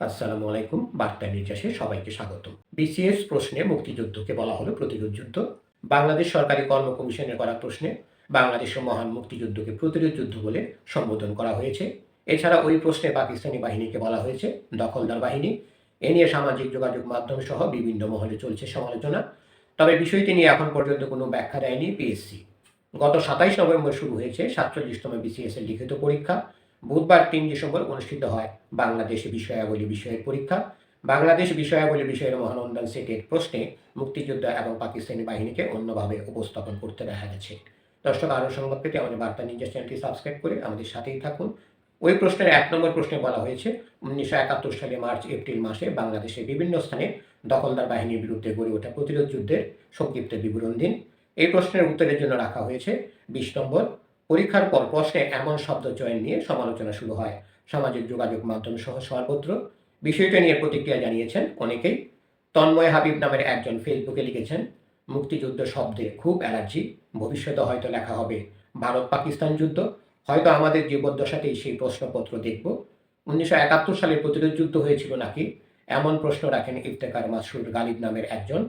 আসসালামু আলাইকুম, বার্তা নির্যাসে সবাইকে স্বাগত বিসিএস প্রশ্নে মুক্তিযুদ্ধকে বলা হলো প্রতিরোধ যুদ্ধ। বাংলাদেশ সরকারি কর্ম কমিশনের করা প্রশ্নে বাংলাদেশের মহান মুক্তিযুদ্ধকে প্রতিরোধ যুদ্ধ বলে সম্বোধন করা হয়েছে। এছাড়া ওই প্রশ্নে পাকিস্তানি বাহিনীকে বলা হয়েছে দখলদার বাহিনী। এ নিয়ে সামাজিক যোগাযোগ মাধ্যম সহ বিভিন্ন মহলে চলছে সমালোচনা। তবে বিষয়টি নিয়ে এখন পর্যন্ত কোনো ব্যাখ্যা দেয়নি পিএসসি। গত সাতাইশ নভেম্বর শুরু হয়েছে সাতচল্লিশতম বিসিএস এর লিখিত পরীক্ষা। বুধবার তিন ডিসেম্বর অনুষ্ঠিত হয় বাংলাদেশ বিষয়াবলী বিষয়ের পরীক্ষা। বাংলাদেশ বিষয়াবলী বিষয়ের মহানন্দন সেটের প্রশ্নে মুক্তিযুদ্ধ এবং পাকিস্তানি বাহিনীকে অন্যভাবে উপস্থাপন করতে দেখা গেছে। দর্শক, আরও সংবাদ পেতে আমাদের বার্তা নিউজ চ্যানেলটি সাবস্ক্রাইব করে আমাদের সাথেই থাকুন। ওই প্রশ্নের এক নম্বর প্রশ্নে বলা হয়েছে, উনিশশো একাত্তর সালে মার্চ, এপ্রিল মাসে বাংলাদেশের বিভিন্ন স্থানে দখলদার বাহিনীর বিরুদ্ধে গড়ে ওঠা প্রতিরোধ যুদ্ধের সংক্ষিপ্ত বিবরণ দিন। এই প্রশ্নের উত্তরের জন্য রাখা হয়েছে, বিশ নম্বর পরীক্ষার পর প্রশ্নে এমন শব্দ চয়ন নিয়ে সমালোচনা শুরু হয়। সামাজিক যোগাযোগ মাধ্যম সহ সর্বত্র। বিষয়টা নিয়ে প্রতিক্রিয়া জানিয়েছেন অনেকেই। তন্ময় হাবিব নামের একজন ফেসবুকে লিখেছেন, মুক্তিযুদ্ধ শব্দে খুব অ্যালার্জি। ভবিষ্যতে হয়তো লেখা হবে, ভারত পাকিস্তান যুদ্ধ। হয়তো আমাদের জীবদ্দশাতেই সেই প্রশ্নপত্র দেখব। উনিশশো একাত্তর সালের প্রতিরোধ যুদ্ধ হয়েছিল নাকি? এমন প্রশ্ন রাখেন ইফতেকার মাসুর গালিব নামের একজন,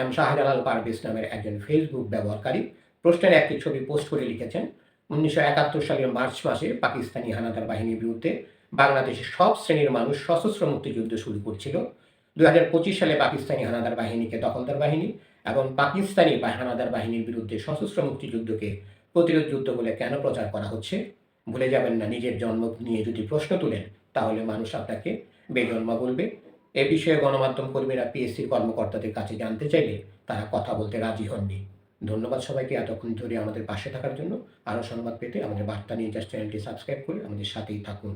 এম শাহজালাল পারভেজ নামের একজন ফেসবুক ব্যবহারকারী। প্রশ্নের একটি ছবি পোস্ট করে লিখেছেন উনিশশো একাত্তর সালের মার্চ মাসে পাকিস্তানি হানাদার বাহিনীর বিরুদ্ধে বাংলাদেশের সব শ্রেণির মানুষ সশস্ত্র মুক্তিযুদ্ধ শুরু করছিল। দু হাজার পঁচিশ সালে পাকিস্তানি হানাদার বাহিনীকে দখলদার বাহিনী এবং পাকিস্তানি হানাদার বাহিনীর বিরুদ্ধে সশস্ত্র মুক্তিযুদ্ধকে প্রতিরোধ যুদ্ধ বলে কেন প্রচার করা হচ্ছে? ভুলে যাবেন না, নিজের জন্ম নিয়ে যদি প্রশ্ন তোলেন, তাহলে মানুষ আপনাকে বেজন্মা বলবে। এ বিষয়ে গণমাধ্যম কর্মীরা পিএসসি কর্মকর্তাদের কাছে জানতে চাইলে তারা কথা বলতে রাজি হননি। ধন্যবাদ সবাইকে এতক্ষণ ধরে আমাদের পাশে থাকার জন্য। আরও সংবাদ পেতে আমাদের বার্তা নিয়ে জাস্ট চ্যানেলটি সাবস্ক্রাইব করে আমাদের সাথেই থাকুন।